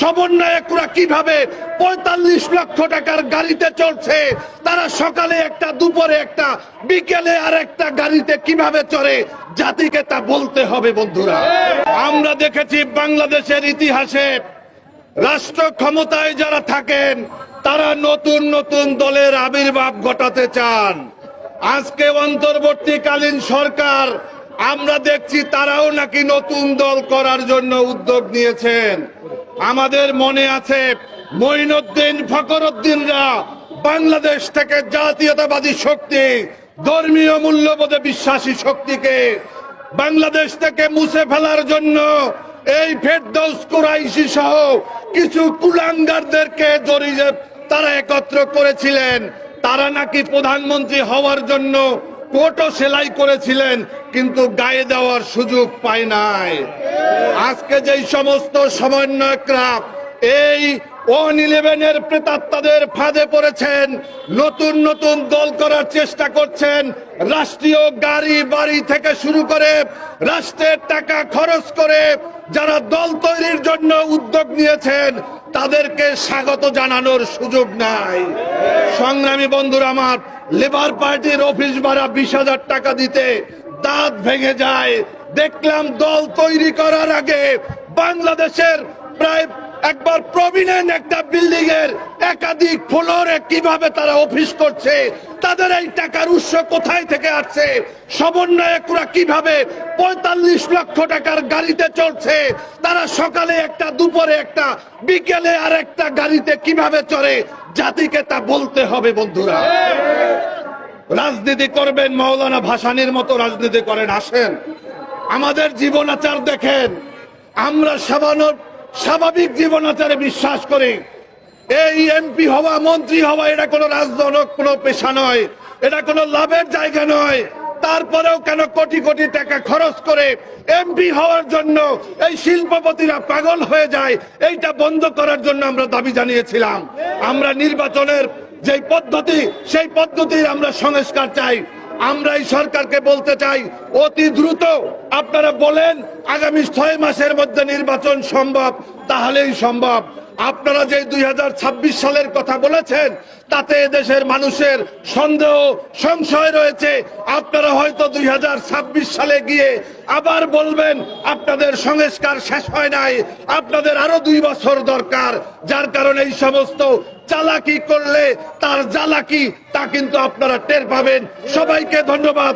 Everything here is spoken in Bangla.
সমন্বয়করা কীভাবে পঁয়তাল্লিশ লক্ষ টাকার গাড়িতে চলছে, তারা সকালে একটা, দুপুরে একটা, বিকেলে আর একটা গাড়িতে কীভাবে চড়ে, জাতিকে তা বলতে হবে বন্ধুরা। আমরা দেখেছি বাংলাদেশের ইতিহাসে রাষ্ট্র ক্ষমতায় যারা থাকেন, তারা নতুন নতুন দলের আবির্ভাব ঘটাতে চান। আজকে অন্তর্বর্তীকালীন সরকার আমরা দেখছি তারাও নাকি নতুন দল করার জন্য উদ্যোগ নিয়েছেন। আমাদের মনে আছে মঈনুদ্দিন ফখরুদ্দিনরা বাংলাদেশ থেকে জাতীয়তাবাদী শক্তি, ধর্মীয় মূল্যবোধে বিশ্বাসী শক্তিকে বাংলাদেশ থেকে মুছে ফেলার জন্য এই ফেরদৌস কুরাইশি সহ কিছু কুলাঙ্গারদেরকে জড়িয়ে তারা একত্র করেছিলেন। তারা নাকি প্রধানমন্ত্রী হওয়ার জন্য কোটও সেলাই করেছিলেন, কিন্তু গায়ে দেওয়ার সুযোগ পায় নাই। আজকে যেই সমস্ত সমন্বয়করা এই ওয়ান ইলেভেনের প্রেতাত্মাদের ফাঁদে পড়েছেন, নতুন নতুন দল করার চেষ্টা করছেন, রাষ্ট্রীয় গাড়ি বাড়ি থেকে শুরু করে রাষ্ট্রের টাকা খরচ করে যারা দল তৈরির জন্য উদ্যোগ নিয়েছেন, তাদেরকে স্বাগত জানানোর সুযোগ নাই। সংগ্রামী বন্ধুরা আমার লেবার পার্টির অফিস ভাড়া বিশ হাজার টাকা দিতে দাঁত ভেঙে যায়। দেখলাম দল তৈরি করার আগে বাংলাদেশের প্রায় একবার প্রবীণেন একটা বিল্ডিং এর একাধিক ফ্লোরে কীভাবে তারা অফিস করছে, তাদের এই টাকার উৎস কোথায় থেকে আসছে, সমন্বয়করা কীভাবে পঁয়তাল্লিশ লক্ষ টাকার গাড়িতে চলছে, তারা সকালে একটা, দুপুরে একটা, বিকেলে আর একটা গাড়িতে কীভাবে চড়ে, জাতিকে তা বলতে হবে বন্ধুরা। রাজনীতি করবেন মাওলানা ভাসানির মতো রাজনীতি করেন, আসেন। আমাদের জীবনাচার দেখেন। আমরা সাবানোর স্বাভাবিক জীবনাচারে বিশ্বাস করি। এই এমপি হওয়া, মন্ত্রী হওয়া, এটা কোনো রাজনৈতিক কোনো পেশা নয়। এটা কোনো লাভের জায়গা নয়। তারপরেও কেন কোটি কোটি টাকা খরচ করে এমপি হওয়ার জন্য এই শিল্পপতিরা পাগল হয়ে যায়, এইটা বন্ধ করার জন্য আমরা দাবি জানিয়েছিলাম। আমরা নির্বাচনের যেই পদ্ধতি, সেই পদ্ধতির আমরা সংস্কার চাই। আমরা এই সরকারকে বলতে চাই, অতি দ্রুত আপনারা বলেন, আগামী ছয় মাসের মধ্যে নির্বাচন সম্ভব, তাহলেই সম্ভব। আপনারা যে দুই হাজার ছাব্বিশ সালের কথা বলেছেন, তাতে দেশের মানুষের সন্দেহ, সংশয় রয়েছে। আপনারা হয়তো দুই হাজার ছাব্বিশ সালে গিয়ে আবার বলবেন, আপনাদের সংস্কার শেষ হয় নাই, আপনাদের আরও দুই বছর দরকার। যার কারণে এই সমস্ত চালাকি করলে, তার জ্বালাকি, তা কিন্তু আপনারা টের পাবেন। সবাইকে ধন্যবাদ।